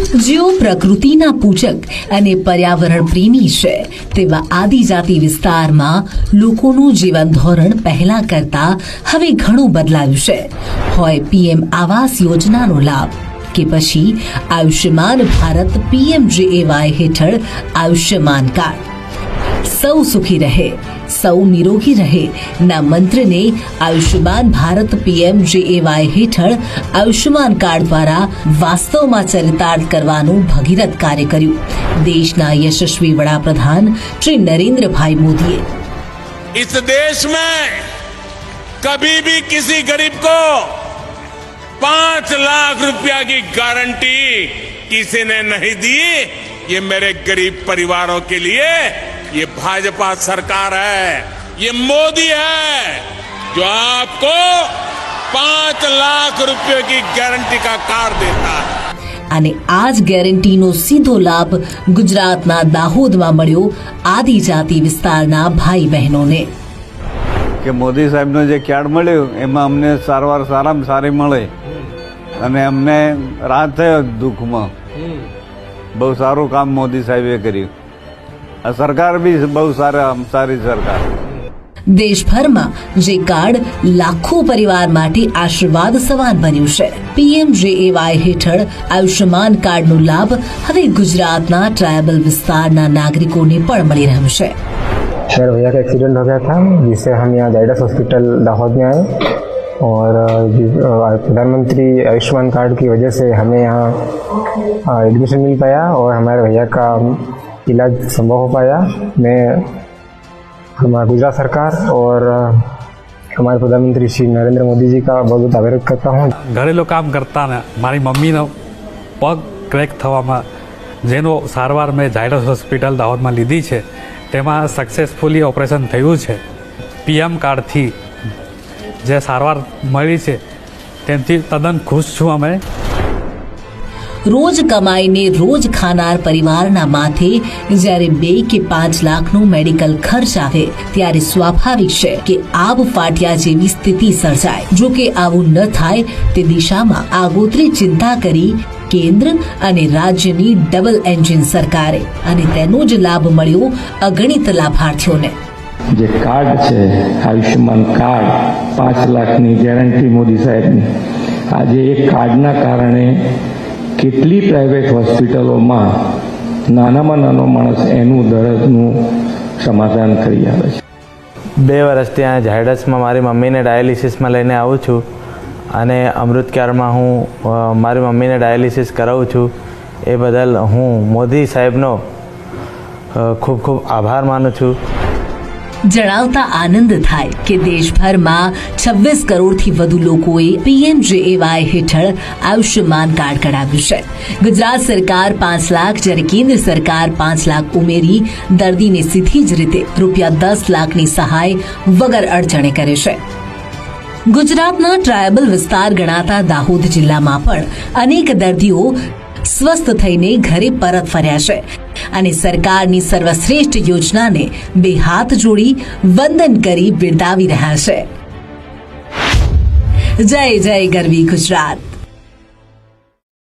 જેઓ પ્રકૃતિના પૂજક અને પર્યાવરણ પ્રેમી છે, તેવા આદિજાતિ વિસ્તારમાં લોકોનું જીવન ધોરણ પહેલા કરતા હવે ઘણું બદલાયું છે. હોય પીએમ આવાસ યોજનાનો લાભ કે પછી આયુષ્યમાન ભારત પીએમજેએવાય હેઠળ આયુષ્યમાન કાર્ડ. સૌ સુખી રહે સૌ નિરોગી રહે ના મંત્રને આયુષ્યમાન ભારત પીએમ જેએવાય હેઠળ આયુષ્યમાન કાર્ડ દ્વારા વાસ્તવમાં ચરિતાર્થ કરવાનું ભગીરથ કાર્ય કર્યું દેશના યશસ્વી વડાપ્રધાન શ્રી નરેન્દ્રભાઈ મોદીએ इस देश में कभी भी किसी गरीब को पांच लाख रुपया की गारंटी किसी ने नहीं दी ये मेरे गरीब परिवारों के लिए ये भाजपा सरकार है ये मोदी है जो आपको पांच लाख रुपए की गारंटी का कार्ड देता है અને આ જ ગેરંટીનો સીધો લાભ ગુજરાતના દાહોદમાં મળ્યો આદિજાતિ વિસ્તારના ભાઈ બહેનોને કે મોદી સાહેબનું જે કાર્ડ મળ્યું એમાં અમને સારવાર સારામાં સારી મળે અને અમને રાહત થયો દુઃખમાં બહુ સારું કામ મોદી સાહેબે કર્યું આ સરકાર બી બહુ સારા સારી સરકાર દેશભરમાં જે કાર્ડ લાખો પરિવાર માટે આશીર્વાદ સમાન બન્યું છે પીએમજેએવાય હેઠળ આયુષ્યમાન કાર્ડનો લાભ હવે ગુજરાતના ટ્રાયબલ વિસ્તારના નાગરિકોને પણ મળી રહ્યો છે मेरे भैया का एक्सीडेंट हो गया था जिससे हम यहाँ जाइडस हॉस्पिटल दाहोद में आए और जिस- अ, प्रधानमंत्री आयुष्मान कार्ड की वजह से हमें यहाँ एडमिशन मिल पाया और हमारे भैया का इलाज संभव हो पाया मैं हमारा गुजरात सरकार और अ, हमारे प्रधानमंत्री श्री नरेंद्र मोदी जी का बहुत बहुत आभार करता हूँ ઘરેલું કામ કરતા ને મારી મમ્મીનો પગ ક્રેક થવામાં જેનો સારવાર મેં ઝાયડસ હોસ્પિટલ દાહોદમાં લીધી છે તેમાં સક્સેસફુલી ઓપરેશન થયું છે પીએમ કાર્ડથી જે સારવાર મળી છે તેનાથી તદ્દન ખુશ છું અમે રોજ કમાઈને રોજ ખાનાર પરિવારના માથે જ્યારે બે કે પાંચ લાખનો મેડિકલ ખર્ચ આવે ત્યારે સ્વાભાવિક છે કે આબ ફાટ્યા જેવી સ્થિતિ સર્જાય. જો કે આવું ન થાય, તે દિશામાં આગોતરી ચિંતા કરી કેન્દ્ર અને રાજ્યની ડબલ એન્જિન સરકારે અને તેનો જ લાભ મળ્યો અગણિત લાભાર્થીઓને. જે કાર્ડ છે, આયુષ્યમાન કાર્ડ, પાંચ લાખની ગેરંટી મોદી સાહેબની. આજે એ કાર્ડના કારણે કેટલી પ્રાઇવેટ હોસ્પિટલોમાં નાનામાં નાનો માણસ એનું દર્દનું સમાધાન કરી આવે છે. બે વર્ષ ત્યાં ઝાયડસમાં મારી મમ્મીને ડાયાલિસિસમાં લઈને આવું છું અને અમૃતકારમાં હું મારી મમ્મીને ડાયાલિસિસ કરાવું છું. એ બદલ હું મોદી સાહેબનો ખૂબ ખૂબ આભાર માનું છું. જણાવતા આનંદ થાય કે દેશભરમાં છવ્વીસ કરોડથી વધુ લોકોએ પીએમજેએવાય હેઠળ આયુષ્યમાન કાર્ડ કઢાવ્યું છે. ગુજરાત સરકાર પાંચ લાખ, જ્યારે કેન્દ્ર સરકાર પાંચ લાખ ઉમેરી દર્દીને સીધી જ રીતે રૂપિયા દસ લાખની સહાય વગર અડચણે કરે છે. ગુજરાતના ટ્રાયબલ વિસ્તાર ગણાતા દાહોદ જિલ્લામાં પણ અનેક દર્દીઓ સ્વસ્થ થઈને ઘરે પરત ફર્યા છે. અને સરકારની સર્વશ્રેષ્ઠ યોજનાને બે હાથ જોડી વંદન કરી બિરદાવી રહ્યા છે. જય જય ગરવી ગુજરાત.